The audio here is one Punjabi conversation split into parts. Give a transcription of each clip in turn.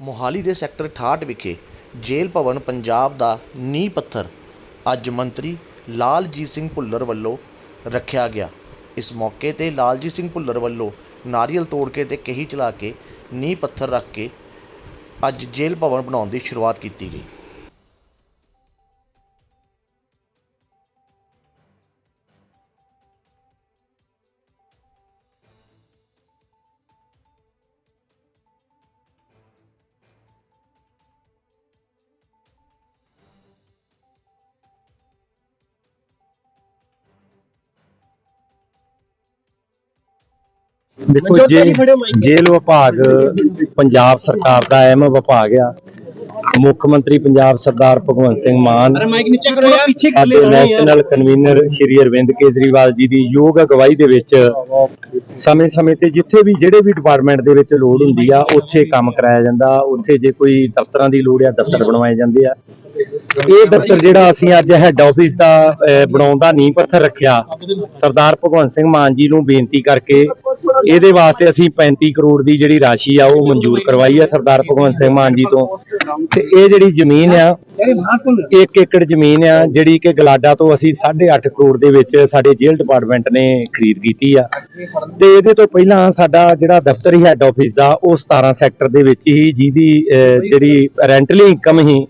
ਮੋਹਾਲੀ ਦੇ ਸੈਕਟਰ 68 ਵਿਖੇ ਜੇਲ੍ਹ ਭਵਨ ਪੰਜਾਬ ਦਾ ਨੀਂਹ ਪੱਥਰ ਅੱਜ ਮੰਤਰੀ ਲਾਲਜੀਤ ਸਿੰਘ ਭੁੱਲਰ ਵੱਲੋਂ ਰੱਖਿਆ ਗਿਆ। ਇਸ ਮੌਕੇ ਤੇ ਲਾਲਜੀਤ ਸਿੰਘ ਭੁੱਲਰ ਵੱਲੋਂ ਨਾਰੀਅਲ ਤੋੜ ਕੇ ਤੇ ਕਹੀ ਚਲਾ ਕੇ ਨੀਂਹ ਪੱਥਰ ਰੱਖ ਕੇ ਅੱਜ ਜੇਲ੍ਹ ਭਵਨ ਬਣਾਉਣ ਦੀ ਸ਼ੁਰੂਆਤ ਕੀਤੀ ਗਈ। ਦੇਖੋ ਜੇ ਜੇਲ੍ਹ ਵਿਭਾਗ ਪੰਜਾਬ ਸਰਕਾਰ ਦਾ ਅਹਿਮ ਵਿਭਾਗ ਆ ਮੁੱਖ ਮੰਤਰੀ ਪੰਜਾਬ ਸਰਦਾਰ ਭਗਵੰਤ ਸਿੰਘ ਮਾਨ ਸਾਡੇ ਨੈਸ਼ਨਲ ਕਨਵੀਨਰ ਸ਼੍ਰੀ ਅਰਵਿੰਦ ਕੇਜਰੀਵਾਲ ਜੀ ਦੀ ਯੋਗ ਅਗਵਾਈ ਦੇ ਵਿੱਚ ਸਮੇਂ-ਸਮੇਂ ਤੇ ਜਿੱਥੇ ਵੀ ਜਿਹੜੇ ਵੀ ਡਿਪਾਰਟਮੈਂਟ ਦੇ ਵਿੱਚ ਲੋੜ ਹੁੰਦੀ ਆ ਉੱਥੇ ਕੰਮ ਕਰਾਇਆ ਜਾਂਦਾ। ਉੱਥੇ ਜੇ ਕੋਈ ਦਫ਼ਤਰਾਂ ਦੀ ਲੋੜ ਆ ਦਫ਼ਤਰ ਬਣਵਾਏ ਜਾਂਦੇ ਆ। ਇਹ ਦਫ਼ਤਰ ਜਿਹੜਾ ਅਸੀਂ ਅੱਜ ਹੈੱਡ ਆਫਿਸ ਦਾ ਬਣਾਉਣ ਦਾ ਨੀਂਹ ਪੱਥਰ ਰੱਖਿਆ ਸਰਦਾਰ ਭਗਵੰਤ ਸਿੰਘ ਮਾਨ ਜੀ ਨੂੰ ਬੇਨਤੀ ਕਰਕੇ ਇਹਦੇ ਵਾਸਤੇ ਅਸੀਂ 35 ਕਰੋੜ ਦੀ ਜਿਹੜੀ ਰਾਸ਼ੀ ਆ ਉਹ ਮਨਜ਼ੂਰ ਕਰਵਾਈ ਆ ਸਰਦਾਰ ਭਗਵੰਤ ਸਿੰਘ ਮਾਨ ਜੀ ਤੋਂ। ਤੇ ਇਹ ਜਿਹੜੀ ਜ਼ਮੀਨ ਆ ਇੱਕ ਏਕੜ ਜ਼ਮੀਨ ਆ ਜਿਹੜੀ ਕਿ ਗਲਾਡਾ ਤੋਂ ਅਸੀਂ 8.5 ਕਰੋੜ ਦੇ ਵਿੱਚ ਸਾਡੇ ਜੇਲ੍ਹ ਡਿਪਾਰਟਮੈਂਟ ਨੇ ਖਰੀਦ ਕੀਤੀ ਆ। ਤੇ ਇਹਦੇ ਤੋਂ ਪਹਿਲਾਂ ਸਾਡਾ ਜਿਹੜਾ ਦਫ਼ਤਰੀ ਹੈੱਡ ਆਫਿਸ ਦਾ ਉਹ 17 ਸੈਕਟਰ ਦੇ ਵਿੱਚ ਹੀ ਜਿਹਦੀ ਜਿਹੜੀ ਰੈਂਟਲੀ ਇਨਕਮ ਹੀ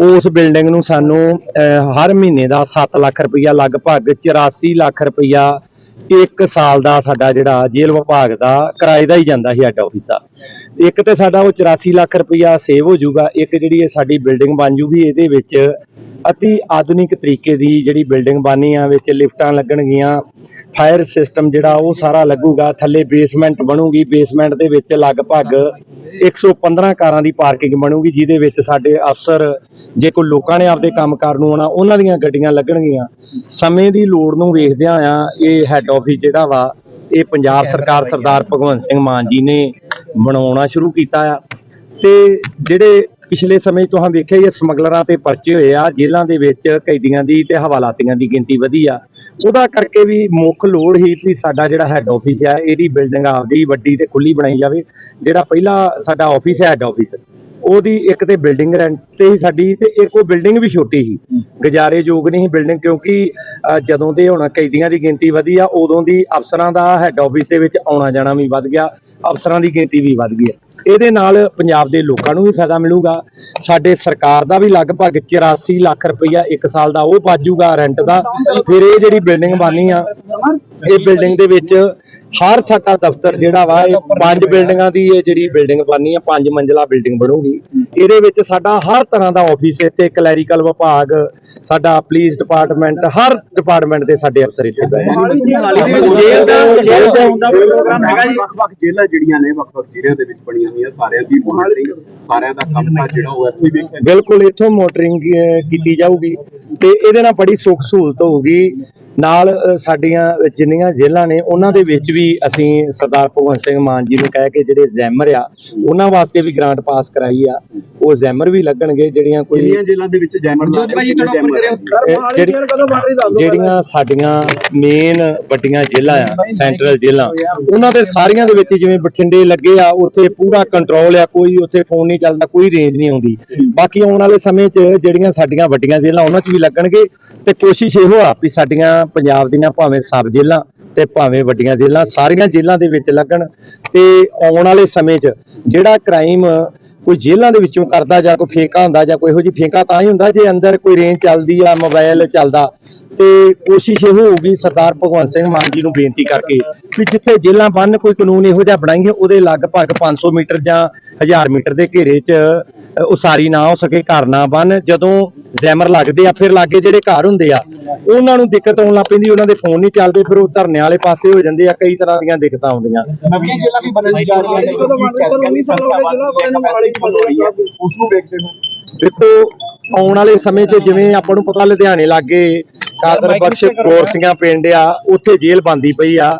ਉਸ ਬਿਲਡਿੰਗ ਨੂੰ ਸਾਨੂੰ ਹਰ ਮਹੀਨੇ ਦਾ 7 ਲੱਖ ਰੁਪਈਆ ਲਗਭਗ 84 ਲੱਖ ਰੁਪਈਆ ਇੱਕ ਸਾਲ ਦਾ ਸਾਡਾ ਜਿਹੜਾ ਜੇਲ੍ਹ ਵਿਭਾਗ ਦਾ ਕਿਰਾਏ ਦਾ ਹੀ ਜਾਂਦਾ ਸੀ ਹੈੱਡ ਆਫਿਸ ਦਾ। ਇੱਕ ਤੇ ਸਾਡਾ ਉਹ 84 ਲੱਖ ਰੁਪਇਆ ਸੇਵ ਹੋ ਜਾਊਗਾ, ਇੱਕ ਜਿਹੜੀ ਇਹ ਸਾਡੀ ਬਿਲਡਿੰਗ ਬਣ ਜੂਗੀ ਇਹਦੇ ਵਿੱਚ ਅਤੀ ਆਧੁਨਿਕ ਤਰੀਕੇ ਦੀ ਜਿਹੜੀ ਬਿਲਡਿੰਗ ਬਾਨੀ ਆ, ਵਿੱਚ ਲਿਫਟਾਂ ਲੱਗਣਗੀਆਂ ਫਾਇਰ ਸਿਸਟਮ ਜਿਹੜਾ ਉਹ ਸਾਰਾ ਲੱਗੂਗਾ, ਥੱਲੇ ਬੇਸਮੈਂਟ ਬਣੂਗੀ ਬੇਸਮੈਂਟ ਦੇ ਵਿੱਚ ਲਗਭਗ 115 ਕਾਰਾਂ ਦੀ ਪਾਰਕਿੰਗ ਬਣੂਗੀ, ਜਿਹਦੇ ਵਿੱਚ ਸਾਡੇ ਅਫਸਰ ਜੇ ਕੋਈ ਲੋਕਾਂ ਨੇ ਆਪਦੇ ਕੰਮ ਕੰਮਕਾਰ ਨੂੰ ਆਉਣਾ, ਉਹਨਾਂ ਦੀਆਂ ਗੱਡੀਆਂ ਲੱਗਣਗੀਆਂ। ਸਮੇਂ ਦੀ ਲੋੜ ਨੂੰ ਵੇਖਦਿਆਂ ਆ, ਇਹ ਹੈੱਡ ਆਫਿਸ ਜਿਹੜਾ ਵਾ, ਇਹ ਪੰਜਾਬ ਸਰਕਾਰ ਸਰਦਾਰ ਭਗਵੰਤ ਸਿੰਘ ਮਾਨ ਜੀ ਨੇ ਬਣਾਉਣਾ ਸ਼ੁਰੂ ਕੀਤਾ ਆ। ਤੇ ਜਿਹੜੇ ਪਿਛਲੇ ਸਮੇਂ 'ਚ ਤੁਸੀਂ ਵੇਖਿਆ ਹੀ ਸਮਗਲਰਾਂ ਤੇ ਪਰਚੇ ਹੋਏ ਆ, ਜੇਲ੍ਹਾਂ ਦੇ ਵਿੱਚ ਕੈਦੀਆਂ ਦੀ ਤੇ ਹਵਾਲਾਤੀਆਂ ਦੀ ਗਿਣਤੀ ਵਧੀ ਆ। ਉਹਦਾ ਕਰਕੇ ਵੀ ਮੁੱਖ ਲੋੜ ਹੀ ਵੀ ਸਾਡਾ ਜਿਹੜਾ ਹੈੱਡ ਆਫਿਸ ਆ, ਇਹਦੀ ਬਿਲਡਿੰਗ ਆਪਦੀ ਵੱਡੀ ਤੇ ਖੁੱਲੀ ਬਣਾਈ ਜਾਵੇ। ਜਿਹੜਾ ਪਹਿਲਾ ਸਾਡਾ ਆਫਿਸ ਹੈ ਹੈੱਡ ਆਫਿਸ ਉਹਦੀ ਇੱਕ ਤੇ ਬਿਲਡਿੰਗ ਰੈਂਟ ਤੇ ਹੀ ਸਾਡੀ ਤੇ ਇੱਕ ਉਹ ਬਿਲਡਿੰਗ ਵੀ ਛੋਟੀ ਸੀ। ਗੁਜ਼ਾਰੇਯੋਗ ਨਹੀਂ ਸੀ ਬਿਲਡਿੰਗ ਕਿਉਂਕਿ ਜਦੋਂ ਦੇ ਹੁਣ ਕੈਦੀਆਂ ਦੀ ਗਿਣਤੀ ਵਧੀ ਆ, ਉਦੋਂ ਦੀ ਅਫਸਰਾਂ ਦਾ ਹੈੱਡ ਆਫਿਸ ਦੇ ਵਿੱਚ ਆਉਣਾ ਜਾਣਾ ਵੀ ਵੱਧ ਗਿਆ। ਅਫਸਰਾਂ ਦੀ ਗਿਣਤੀ ਵੀ ਵੱਧ ਗਈ ਹੈ। ਇਹਦੇ ਨਾਲ ਪੰਜਾਬ ਦੇ ਲੋਕਾਂ ਨੂੰ ਵੀ ਫਾਇਦਾ ਮਿਲੂਗਾ। ਸਾਡੇ ਸਰਕਾਰ ਦਾ ਵੀ ਲਗਭਗ 84 ਲੱਖ ਰੁਪਈਆ ਇੱਕ ਸਾਲ ਦਾ ਉਹ ਪਾਜੂਗਾ ਰੈਂਟ ਦਾ। ਫਿਰ ਇਹ ਜਿਹੜੀ ਬਿਲਡਿੰਗ ਬਾਨੀ ਆ, ਇਹ ਬਿਲਡਿੰਗ ਦੇ ਵਿੱਚ ਹਰ ਸਾਡਾ ਦਫ਼ਤਰ ਜਿਹੜਾ ਵਾ ਇਹ ਪੰਜ ਬਿਲਡਿੰਗਾਂ ਦੀ ਇਹ ਜਿਹੜੀ ਬਿਲਡਿੰਗ ਬਾਨੀ ਆ ਪੰਜ ਮੰਜ਼ਲਾ ਬਿਲਡਿੰਗ ਬਣੂਗੀ। ਇਹਦੇ ਵਿੱਚ ਸਾਡਾ ਹਰ ਤਰ੍ਹਾਂ ਦਾ ਆਫਿਸ ਇੱਥੇ ਕਲੈਰੀਕਲ ਵਿਭਾਗ ਸਾਡਾ ਪੁਲਿਸ ਡਿਪਾਰਟਮੈਂਟ ਹਰ ਡਿਪਾਰਟਮੈਂਟ ਦੇ ਸਾਡੇ ਅਫਸਰ ਇੱਥੇ ਬੈਠੇ ਜੇਲ੍ਹ ਦਾ ਜੇਲ੍ਹ ਦਾ ਹੁੰਦਾ ਕੋਈ ਪ੍ਰੋਗਰਾਮ ਹੈਗਾ ਜੀ। ਵੱਖ-ਵੱਖ ਜੇਲ੍ਹਾਂ ਜਿਹੜੀਆਂ ਨੇ ਵੱਖ-ਵੱਖ ਜ਼ਿਲ੍ਹਿਆਂ ਦੇ ਵਿੱਚ ਬਣੀਆਂ ਹੋਈਆਂ ਸਾਰਿਆਂ ਦੀ ਮੋਨਿਟਰਿੰਗ ਸਾਰਿਆਂ ਦਾ ਕੰਮਕਾਜ ਜਿਹੜਾ ਉਹ ਇੱਥੇ ਵੀ ਬਿਲਕੁਲ ਇੱਥੋਂ ਮੋਟਰਿੰਗ ਕੀਤੀ ਜਾਊਗੀ ਤੇ ਇਹਦੇ ਨਾਲ ਬੜੀ ਸੁੱਖ ਸਹੂਲਤ ਹੋਊਗੀ। ਨਾਲ ਸਾਡੀਆਂ ਜਿੰਨੀਆਂ ਜੇਲ੍ਹਾਂ ਨੇ ਉਹਨਾਂ ਦੇ ਵਿੱਚ ਵੀ ਅਸੀਂ ਸਰਦਾਰ ਭਗਵੰਤ ਸਿੰਘ ਮਾਨ ਜੀ ਨੂੰ ਕਹਿ ਕੇ ਜਿਹੜੇ ਜ਼ੈਮਰ ਆ ਉਹਨਾਂ ਵਾਸਤੇ ਵੀ ਗ੍ਰਾਂਟ ਪਾਸ ਕਰਾਈ ਆ। ਉਹ ਜ਼ੈਮਰ ਵੀ ਲੱਗਣਗੇ ਜਿਹੜੀਆਂ ਕੋਈ ਜੇਲ੍ਹਾਂ ਦੇ ਵਿੱਚ ਜੈਮਰ ਜਿਹੜੀਆਂ ਸਾਡੀਆਂ ਮੇਨ ਵੱਡੀਆਂ ਜੇਲ੍ਹਾਂ ਆ ਸੈਂਟਰਲ ਜੇਲ੍ਹਾਂ ਉਹਨਾਂ ਦੇ ਸਾਰੀਆਂ ਦੇ ਵਿੱਚ ਜਿਵੇਂ ਬਠਿੰਡੇ ਲੱਗੇ ਆ ਉੱਥੇ ਪੂਰਾ ਕੰਟਰੋਲ ਆ ਕੋਈ ਉੱਥੇ ਫੋਨ ਨਹੀਂ ਚੱਲਦਾ ਕੋਈ ਰੇਂਜ ਨਹੀਂ ਆਉਂਦੀ। ਬਾਕੀ ਆਉਣ ਵਾਲੇ ਸਮੇਂ 'ਚ ਜਿਹੜੀਆਂ ਸਾਡੀਆਂ ਵੱਡੀਆਂ ਜੇਲ੍ਹਾਂ ਉਹਨਾਂ 'ਚ ਵੀ ਲੱਗਣਗੇ ਤੇ ਕੋਸ਼ਿਸ਼ ਇਹੋ ਆ ਵੀ ਸਾਡੀਆਂ ਪੰਜਾਬ ਦੀਆਂ ਭਾਵੇਂ ਸਬ ਜੇਲ੍ਹਾਂ ਤੇ ਭਾਵੇਂ ਵੱਡੀਆਂ ਜੇਲ੍ਹਾਂ ਸਾਰੀਆਂ ਜੇਲ੍ਹਾਂ ਦੇ ਵਿੱਚ ਲੱਗਣ ਤੇ ਆਉਣ ਵਾਲੇ ਸਮੇਂ 'ਚ ਜਿਹੜਾ ਕ੍ਰਾਈਮ ਕੋਈ ਜੇਲ੍ਹਾਂ ਦੇ ਵਿੱਚੋਂ ਕਰਦਾ ਜਾਂ ਕੋਈ ਫੇਕਾ ਹੁੰਦਾ ਜਾਂ ਕੋਈ ਇਹੋ ਜਿਹੀ ਫੇਕਾ ਤਾਂ ਹੀ ਹੁੰਦਾ ਜੇ ਅੰਦਰ ਕੋਈ ਰੇਂਜ ਚੱਲਦੀ ਆ ਮੋਬਾਈਲ ਚੱਲਦਾ। ਤੇ ਕੋਸ਼ਿਸ਼ ਇਹ ਹੋਊਗੀ ਸਰਦਾਰ ਭਗਵੰਤ ਸਿੰਘ ਮਾਨ ਜੀ ਨੂੰ ਬੇਨਤੀ ਕਰਕੇ ਵੀ ਜਿੱਥੇ ਜੇਲ੍ਹਾਂ ਬੰਨ ਕੋਈ ਕਾਨੂੰਨ ਇਹੋ ਜਿਹਾ ਬਣਾਈਏ, ਉਹਦੇ ਲਗਭਗ 500 ਮੀਟਰ ਜਾਂ 1000 ਮੀਟਰ ਦੇ ਘੇਰੇ 'ਚ ਉਸਾਰੀ ਨਾ ਹੋ ਸਕੇ ਘਰ ਨਾ ਬਣ ਜਦੋਂ ਜ਼ੈਮਰ ਲੱਗਦੇ ਆ ਫਿਰ ਲਾਗੇ ਜਿਹੜੇ ਘਰ ਹੁੰਦੇ ਆ ਉਹਨਾਂ ਨੂੰ ਦਿੱਕਤ ਆਉਣ ਲੱਗ ਪੈਂਦੀ ਉਹਨਾਂ ਦੇ ਫੋਨ ਨਹੀਂ ਚੱਲਦੇ ਫਿਰ ਉਹ ਧਰਨੇ ਵਾਲੇ ਪਾਸੇ ਹੋ ਜਾਂਦੇ ਆ ਕਈ ਤਰ੍ਹਾਂ ਦੀਆਂ ਦਿੱਕਤਾਂ ਆਉਂਦੀਆਂ। ਨਵੀਆਂ ਜੇਲ੍ਹਾਂ ਵੀ ਬਣਨ ਜਾ ਰਹੀਆਂ ਨੇ ਉਸ ਨੂੰ ਵੇਖਦੇ ਹੋ। ਦੇਖੋ ਆਉਣ ਵਾਲੇ ਸਮੇਂ 'ਚ ਜਿਵੇਂ ਆਪਾਂ ਨੂੰ ਪਤਾ ਲੁਧਿਆਣੇ ਲਾਗੇ ਕਾਦਰ ਬਖਸ਼ ਗੋਰਸੀਆਂ ਪਿੰਡ ਆ ਉੱਥੇ ਜੇਲ੍ਹ ਬੰਦੀ ਪਈ ਆ।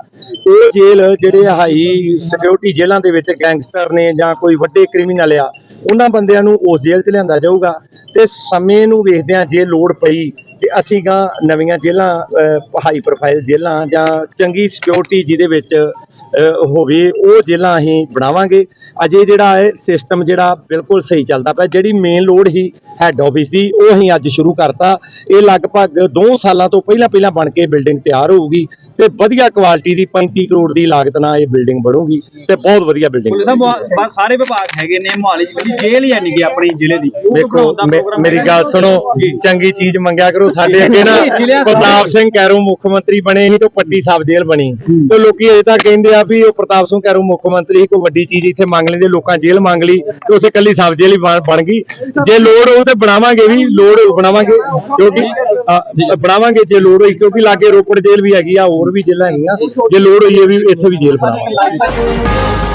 ਉਹ ਜੇਲ੍ਹ ਜਿਹੜੇ ਹਾਈ ਸਿਕਿਉਰਿਟੀ ਜੇਲ੍ਹਾਂ ਦੇ ਵਿੱਚ ਗੈਂਗਸਟਰ ਨੇ ਜਾਂ ਕੋਈ ਵੱਡੇ ਕ੍ਰਿਮੀਨਲ ਆ ਉਹਨਾਂ ਬੰਦਿਆਂ ਨੂੰ ਉਸ ਜੇਲ੍ਹ 'ਚ ਲਿਆਂਦਾ ਜਾਊਗਾ ਤੇ ਸਮੇਂ ਨੂੰ ਵੇਖਦਿਆਂ ਜੇ ਲੋੜ ਪਈ ਤੇ ਅਸੀਂ ਗਾ ਨਵੀਆਂ ਜੇਲ੍ਹਾਂ ਹਾਈ ਪ੍ਰੋਫਾਈਲ ਜੇਲ੍ਹਾਂ ਜਾਂ ਚੰਗੀ ਸਿਕਿਉਰਿਟੀ ਜਿਹਦੇ ਵਿੱਚ ਹੋਵੇ, ਉਹ ਜੇਲ੍ਹਾਂ ਅਸੀਂ ਬਣਾਵਾਂਗੇ। ਅਜੇ ਜਿਹੜਾ ਹੈ ਸਿਸਟਮ ਜਿਹੜਾ ਬਿਲਕੁਲ ਸਹੀ ਚੱਲਦਾ ਪਿਆ, ਜਿਹੜੀ ਮੇਨ ਲੋੜ ਹੀ ਹੈੱਡ ਆਫਿਸ ਦੀ ਉਹ ਅਸੀਂ ਅੱਜ ਸ਼ੁਰੂ ਕਰਤਾ। ਇਹ ਲਗਭਗ 2 ਸਾਲਾਂ ਤੋਂ ਪਹਿਲਾਂ ਪਹਿਲਾਂ ਬਣ ਕੇ ਬਿਲਡਿੰਗ ਤਿਆਰ ਹੋਊਗੀ ਤੇ ਵਧੀਆ ਕੁਆਲਿਟੀ ਦੀ 35 ਕਰੋੜ ਦੀ ਲਾਗਤ ਨਾਲ ਇਹ ਬਿਲਡਿੰਗ ਬਣੂਗੀ ਤੇ ਬਹੁਤ ਵਧੀਆ ਬਿਲਡਿੰਗ ਸਾਹਿਬ ਸਾਰੇ ਵਿਭਾਗ ਹੈਗੇ ਨੇ ਮੋਹਾਲੀ ਜਿਹੜੀ ਜੇਲ੍ਹ ਹੀ ਨਹੀਂ ਗੀ ਆਪਣੀ ਜ਼ਿਲ੍ਹੇ ਦੀ। ਉਹ ਦੇਖੋ ਮੇਰੀ। ਗੱਲ ਸੁਣੋ ਚੰਗੀ ਚੀਜ਼ ਮੰਗਿਆ ਕਰੋ ਸਾਡੇ ਅੱਗੇ ਨਾ ਪ੍ਰਤਾਪ ਸਿੰਘ ਕੈਰੋਂ ਮੁੱਖ ਮੰਤਰੀ ਬਣੇ ਸੀ ਤੇ ਪੱਟੀ ਸਬ ਜੇਲ੍ਹ ਬਣੀ। ਤੇ ਲੋਕੀ ਅਜੇ ਤੱਕ ਕਹਿੰਦੇ ਆ ਵੀ ਉਹ ਪ੍ਰਤਾਪ ਸਿੰਘ ਕੈਰੋਂ ਮੁੱਖ ਮੰਤਰੀ ਕੋਈ ਵੱਡੀ ਚੀਜ਼ ਇੱਥੇ ਮੰਗ ਲੈਂਦੇ ਲੋਕਾਂ ਜੇਲ੍ਹ ਮੰਗ ਲਈ ਤੇ ਉਸੇ ਕੱਲੀ ਸਬ ਜੇਲ੍ਹ ਹੀ ਬਣ ਬਣ ਗਈ। ਜੇ ਲੋੜ ਹੋਊ ਤੇ ਬਣਾਵਾਂਗੇ ਵੀ ਲੋੜ ਬਣਾਵਾਂਗੇ ਕਿਉਂਕਿ ਅ, ਬਣਾਵਾਂਗੇ ਜੇ ਲੋੜ ਹੋਈ ਕਿਉਂਕਿ ਲਾਗੇ ਰੋਪੜ ਜੇਲ੍ਹ ਵੀ ਹੈਗੀ ਆ ਹੋਰ ਵੀ ਜੇਲ੍ਹਾਂ ਹੈਗੀਆਂ। ਜੇ ਲੋੜ ਹੋਈ ਇਹ ਵੀ ਇੱਥੇ ਵੀ ਜੇਲ੍ਹ ਬਣਾਵਾਂਗੇ।